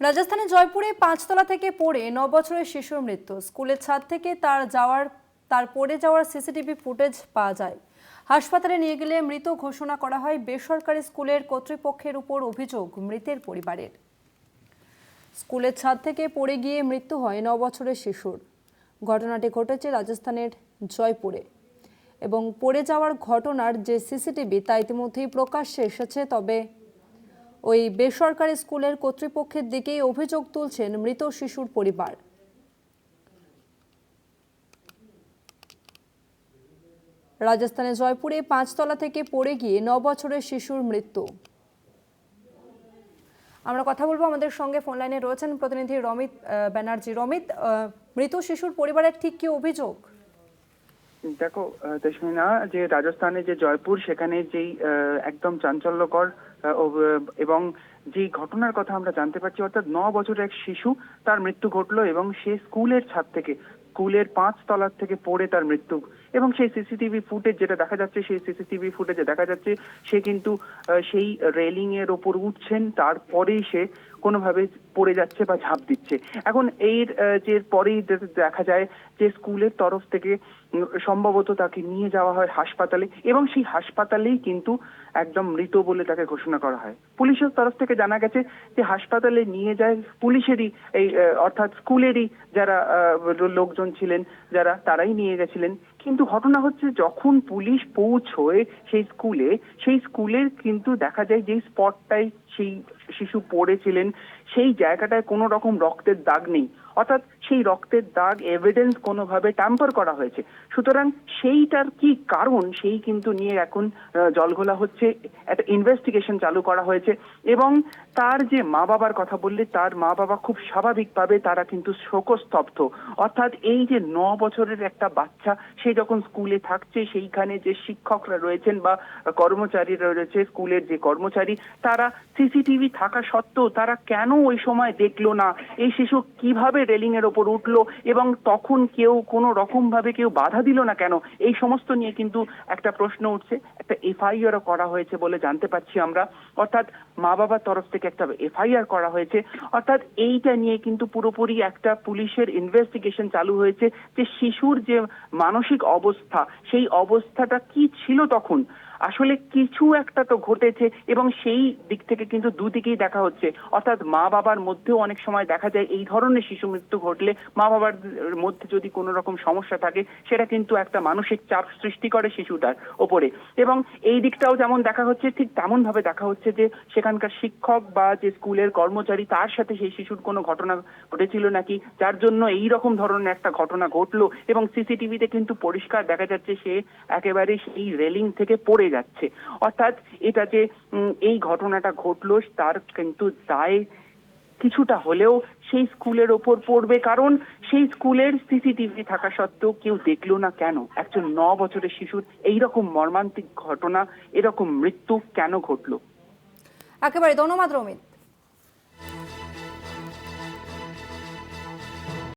রাজস্থানের জয়পুরে পাঁচতলা থেকে পড়ে ন বছরের শিশুর মৃত্যু। স্কুলের ছাদ থেকে তার যাওয়ার, তার পড়ে যাওয়ার সিসিটিভি ফুটেজ পাওয়া যায়। হাসপাতালে নিয়ে গেলে মৃত ঘোষণা করা হয় বেসরকারি স্কুলের কর্তৃপক্ষের উপর অভিযোগ মৃতের পরিবারের। স্কুলের ছাদ থেকে পড়ে গিয়ে মৃত্যু হয় ন বছরের শিশুর। ঘটনাটি ঘটেছে রাজস্থানের জয়পুরে। এবং পড়ে যাওয়ার ঘটনার যে সিসিটিভি তা ইতিমধ্যেই প্রকাশ্যে এসেছে, তবে ওই বেসরকারি স্কুলের কর্তৃপক্ষের দিকেই অভিযোগ তুলছেন মৃত শিশুর পরিবার। রাজস্থানের জয়পুরে পাঁচতলা থেকে পড়ে গিয়ে ন বছরের শিশুর মৃত্যু। আমরা কথা বলব আমাদের সঙ্গে ফোন লাইনে রয়েছেন প্রতিনিধি রমিত ব্যানার্জি। রমিত মৃত শিশুর পরিবারের ঠিক কি অভিযোগ? দেখো আহ, তেশমিনা যে রাজস্থানে যে জয়পুর সেখানে যেই একদম চাঞ্চল্যকর এবং যে ঘটনার কথা আমরা জানতে পারছি অর্থাৎ ন বছরের এক শিশু তার মৃত্যু ঘটলো এবং সে স্কুলের ছাদ থেকে স্কুলের পাঁচ তলার থেকে পড়ে তার মৃত্যু। এবং সেই সিসিটিভি ফুটেজ যেটা দেখা যাচ্ছে সেই সিসিটিভি ফুটেজে দেখা যাচ্ছে সে কিন্তু সেই রেলিং এর ওপর উঠছেন তারপরেই সে কোনোভাবে পড়ে যাচ্ছে বা ঝাঁপ দিচ্ছে। এখন এর যে পরেই দেখা যায় যে স্কুলের তরফ থেকে সম্ভবত তাকে নিয়ে যাওয়া হয় হাসপাতালে এবং সেই হাসপাতালেই কিন্তু একদম মৃত বলে তাকে ঘোষণা করা হয়। পুলিশের তরফ থেকে জানা গেছে যে হাসপাতালে নিয়ে যায় পুলিশেরই এই অর্থাৎ স্কুলেরই যারা লোকজন ছিলেন, যারা তারাই নিয়ে গেছিলেন। কিন্তু ঘটনা হচ্ছে যখন পুলিশ পৌঁছয় সেই স্কুলে, সেই স্কুলের কিন্তু দেখা যায় যে স্পটটাই সেই শিশু পড়েছিলেন সেই জায়গাটায় কোনো রকম রক্তের দাগ নেই। অর্থাৎ সেই রক্তের দাগ এভিডেন্স কোনোভাবে ট্যাম্পার করা হয়েছে। সুতরাং সেইটার কি কারণ, সেই কিন্তু নিয়ে এখন জলঘোলা হচ্ছে, একটা ইনভেস্টিগেশন চালু করা হয়েছে। এবং তার যে মা বাবার কথা বললে, তার মা বাবা খুব স্বাভাবিকভাবে তারা কিন্তু শোকস্তব্ধ। অর্থাৎ এই যে ন বছরের একটা বাচ্চা, সে যখন স্কুলে থাকছে, সেইখানে যে শিক্ষকরা রয়েছেন বা কর্মচারীরা রয়েছে, স্কুলের যে কর্মচারী, তারা সিসিটিভি থাকা সত্ত্বেও তারা কেন ওই সময় দেখল না। এই শিশু কীভাবে রেলিং এর ওপর উঠল এবং তখন কেউ কোনো রকম ভাবে কেউ বাধা দিল না কেন? এই সমস্ত নিয়ে কিন্তু একটা প্রশ্ন উঠছে। একটা এফআইআর করা হয়েছে বলে জানতে পারছি আমরা। অর্থাৎ মা বাবার তরফ থেকে একটা এফআইআর করা হয়েছে। অর্থাৎ এইটা নিয়ে কিন্তু পুরোপুরি একটা পুলিশের ইনভেস্টিগেশন চালু হয়েছে যে শিশুর যে মানসিক অবস্থা, সেই অবস্থাটা কি ছিল তখন? আসলে কিছু একটা তো ঘটেছে এবং সেই দিক থেকে কিন্তু দুদিকেই দেখা হচ্ছে। অর্থাৎ মা বাবার মধ্যেও অনেক সময় দেখা যায় এই ধরনের শিশু মৃত্যু ঘটলে মা বাবার মধ্যে যদি কোনো রকম সমস্যা থাকে, সেটা কিন্তু একটা মানসিক চাপ সৃষ্টি করে শিশুটার ওপরে। এবং এই দিকটাও যেমন দেখা হচ্ছে, ঠিক তেমন ভাবে দেখা হচ্ছে যে সেখানকার শিক্ষক বা যে স্কুলের কর্মচারী, তার সাথে সেই শিশুর কোনো ঘটনা ঘটেছিল নাকি, যার জন্য এই রকম ধরনের একটা ঘটনা ঘটলো এবং সিসিটিভিতে কিন্তু পরিষ্কার দেখা যাচ্ছে সে একেবারে সেই রেলিং থেকে পড়ে যাচ্ছে। অর্থাৎ এটা যে এই ঘটনাটা ঘটলো, তার কিন্তু দায় কিছুটা হলেও সেই স্কুলের ওপর পড়বে। কারণ সেই স্কুলের সিসিটিভি থাকা সত্ত্বেও কেউ দেখল না কেন? একজন ন বছরের শিশুর এইরকম মর্মান্তিক ঘটনা, এরকম মৃত্যু কেন ঘটলো? একেবারে ধন্যবাদ রমিত।